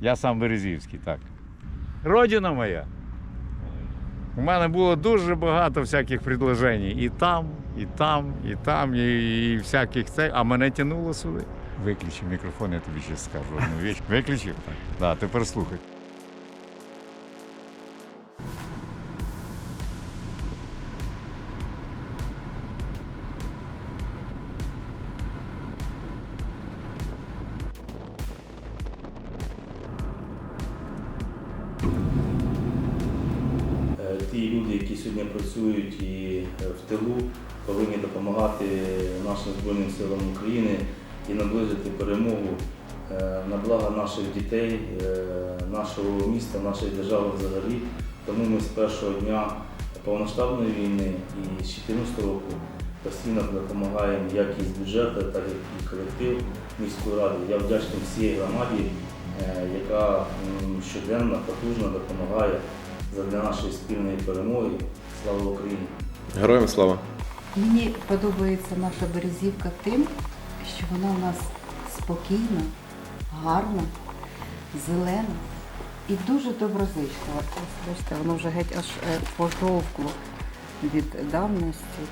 Я сам Березівський, так. Родина моя. У мене було дуже багато всяких предложень. І там, і там, і там, і, і всяких цей, а мене тянуло сюди. Виключи мікрофон, я тобі ще скажу одну річ. Виключив? Так. Да, тепер слухай. Ті люди, які сьогодні працюють і е, в тилу, повинні допомагати нашим Збройним силам України і наблизити перемогу е, на благо наших дітей, е, нашого міста, нашої держави взагалі. Тому ми з першого дня повноштабної війни і з 2014 року постійно допомагаємо як із бюджету, так і колектив міської ради. Я вдячний всій громаді, яка щоденно потужно допомагає для нашої спільної перемоги. Слава Україні! Героям слава! Мені подобається наша березівка тим, що вона у нас спокійна, гарна, зелена і дуже доброзичлива. Ось бачите, воно вже геть аж е, пожовкло від давності.